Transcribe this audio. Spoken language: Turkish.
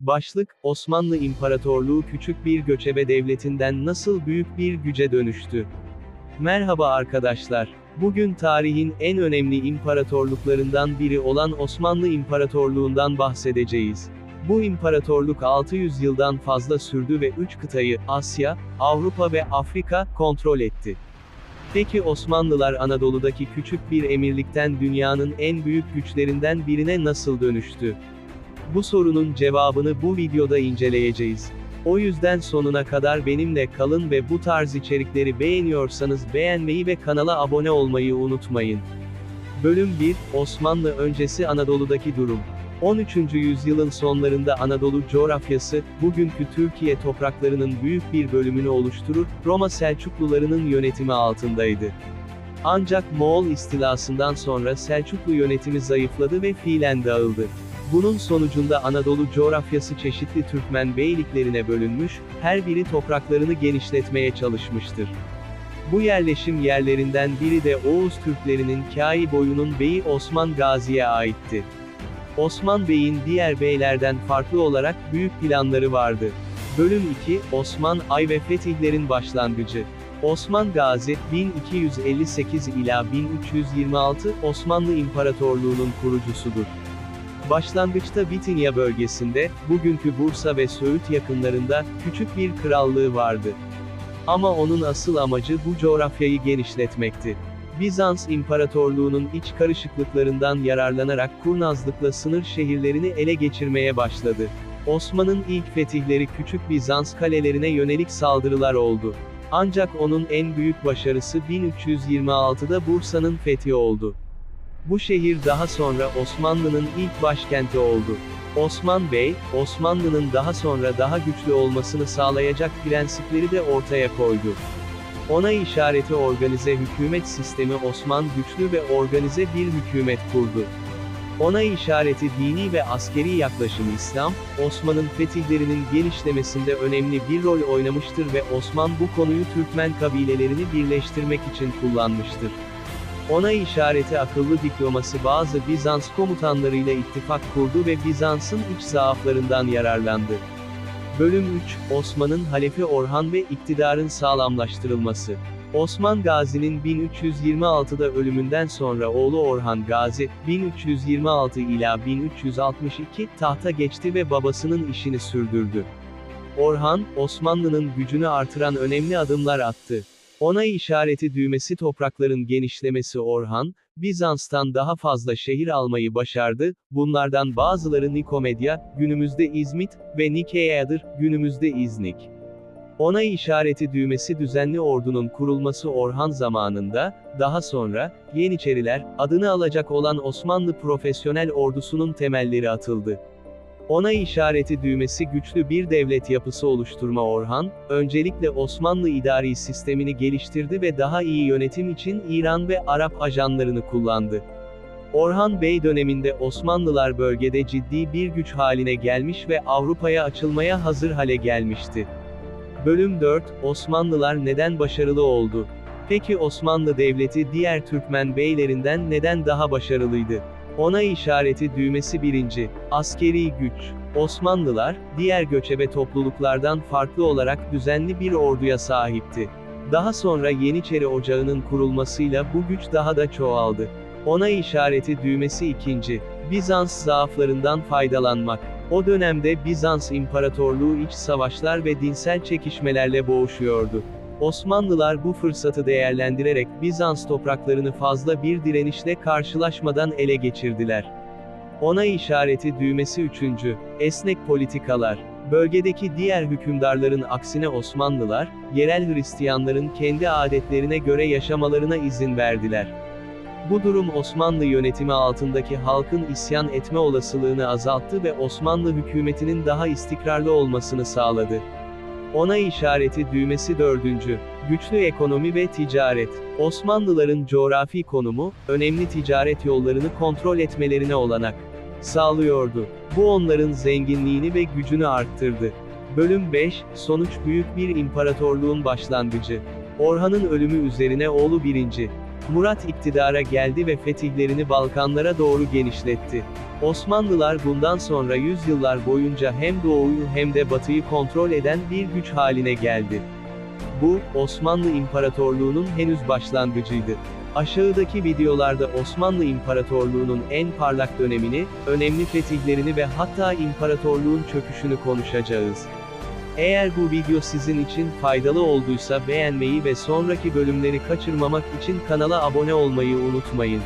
Başlık, Osmanlı İmparatorluğu küçük bir göçebe devletinden nasıl büyük bir güce dönüştü? Merhaba arkadaşlar. Bugün tarihin en önemli imparatorluklarından biri olan Osmanlı İmparatorluğundan bahsedeceğiz. Bu imparatorluk 600 yıldan fazla sürdü ve 3 kıtayı, Asya, Avrupa ve Afrika, kontrol etti. Peki Osmanlılar Anadolu'daki küçük bir emirlikten dünyanın en büyük güçlerinden birine nasıl dönüştü? Bu sorunun cevabını bu videoda inceleyeceğiz. O yüzden sonuna kadar benimle kalın ve bu tarz içerikleri beğeniyorsanız beğenmeyi ve kanala abone olmayı unutmayın. Bölüm 1, Osmanlı öncesi Anadolu'daki durum. 13. yüzyılın sonlarında Anadolu coğrafyası, bugünkü Türkiye topraklarının büyük bir bölümünü oluşturur, Roma Selçuklularının yönetimi altındaydı. Ancak Moğol istilasından sonra Selçuklu yönetimi zayıfladı ve fiilen dağıldı. Bunun sonucunda Anadolu coğrafyası çeşitli Türkmen beyliklerine bölünmüş, her biri topraklarını genişletmeye çalışmıştır. Bu yerleşim yerlerinden biri de Oğuz Türklerinin Kâi boyunun beyi Osman Gazi'ye aitti. Osman Bey'in diğer beylerden farklı olarak büyük planları vardı. Bölüm 2, Osman Ay ve Fetihlerin başlangıcı. Osman Gazi, 1258 ila 1326, Osmanlı İmparatorluğu'nun kurucusudur. Başlangıçta Bitinya bölgesinde, bugünkü Bursa ve Söğüt yakınlarında, küçük bir krallığı vardı. Ama onun asıl amacı bu coğrafyayı genişletmekti. Bizans İmparatorluğu'nun iç karışıklıklarından yararlanarak kurnazlıkla sınır şehirlerini ele geçirmeye başladı. Osman'ın ilk fetihleri küçük Bizans kalelerine yönelik saldırılar oldu. Ancak onun en büyük başarısı 1326'da Bursa'nın fethi oldu. Bu şehir daha sonra Osmanlı'nın ilk başkenti oldu. Osman Bey, Osmanlı'nın daha sonra daha güçlü olmasını sağlayacak prensipleri de ortaya koydu. Ona işareti organize hükümet sistemi Osman güçlü ve organize bir hükümet kurdu. Ona işareti dini ve askeri yaklaşım İslam, Osman'ın fetihlerinin genişlemesinde önemli bir rol oynamıştır ve Osman bu konuyu Türkmen kabilelerini birleştirmek için kullanmıştır. Ona işareti akıllı diplomasi bazı Bizans komutanlarıyla ittifak kurdu ve Bizans'ın iç zaaflarından yararlandı. Bölüm 3, Osman'ın Halefi Orhan ve iktidarın sağlamlaştırılması. Osman Gazi'nin 1326'da ölümünden sonra oğlu Orhan Gazi, 1326 ila 1362 tahta geçti ve babasının işini sürdürdü. Orhan, Osmanlı'nın gücünü artıran önemli adımlar attı. Ona işareti düğmesi toprakların genişlemesi Orhan, Bizans'tan daha fazla şehir almayı başardı, bunlardan bazıları Nikomedya, günümüzde İzmit, ve Nikea'dır, günümüzde İznik. Ona işareti düğmesi düzenli ordunun kurulması Orhan zamanında, daha sonra, Yeniçeriler, adını alacak olan Osmanlı profesyonel ordusunun temelleri atıldı. Ona işareti düğmesi güçlü bir devlet yapısı oluşturma Orhan, öncelikle Osmanlı idari sistemini geliştirdi ve daha iyi yönetim için İran ve Arap ajanlarını kullandı. Orhan Bey döneminde Osmanlılar bölgede ciddi bir güç haline gelmiş ve Avrupa'ya açılmaya hazır hale gelmişti. Bölüm 4, Osmanlılar neden başarılı oldu? Peki Osmanlı Devleti diğer Türkmen beylerinden neden daha başarılıydı? Ona işareti düğmesi birinci, askeri güç. Osmanlılar, diğer göçebe topluluklardan farklı olarak düzenli bir orduya sahipti. Daha sonra Yeniçeri Ocağı'nın kurulmasıyla bu güç daha da çoğaldı. Ona işareti düğmesi ikinci, Bizans zaaflarından faydalanmak. O dönemde Bizans İmparatorluğu iç savaşlar ve dinsel çekişmelerle boğuşuyordu. Osmanlılar bu fırsatı değerlendirerek Bizans topraklarını fazla bir direnişle karşılaşmadan ele geçirdiler. Ona işareti düğmesi üçüncü, esnek politikalar. Bölgedeki diğer hükümdarların aksine Osmanlılar, yerel Hristiyanların kendi adetlerine göre yaşamalarına izin verdiler. Bu durum Osmanlı yönetimi altındaki halkın isyan etme olasılığını azalttı ve Osmanlı hükümetinin daha istikrarlı olmasını sağladı. Ona işareti düğmesi dördüncü, güçlü ekonomi ve ticaret. Osmanlıların coğrafi konumu, önemli ticaret yollarını kontrol etmelerine olanak sağlıyordu. Bu onların zenginliğini ve gücünü arttırdı. Bölüm 5, sonuç büyük bir imparatorluğun başlangıcı. Orhan'ın ölümü üzerine oğlu 1. Murat iktidara geldi ve fetihlerini Balkanlara doğru genişletti. Osmanlılar bundan sonra yüzyıllar boyunca hem doğuyu hem de batıyı kontrol eden bir güç haline geldi. Bu, Osmanlı İmparatorluğu'nun henüz başlangıcıydı. Aşağıdaki videolarda Osmanlı İmparatorluğu'nun en parlak dönemini, önemli fetihlerini ve hatta imparatorluğun çöküşünü konuşacağız. Eğer bu video sizin için faydalı olduysa beğenmeyi ve sonraki bölümleri kaçırmamak için kanala abone olmayı unutmayın.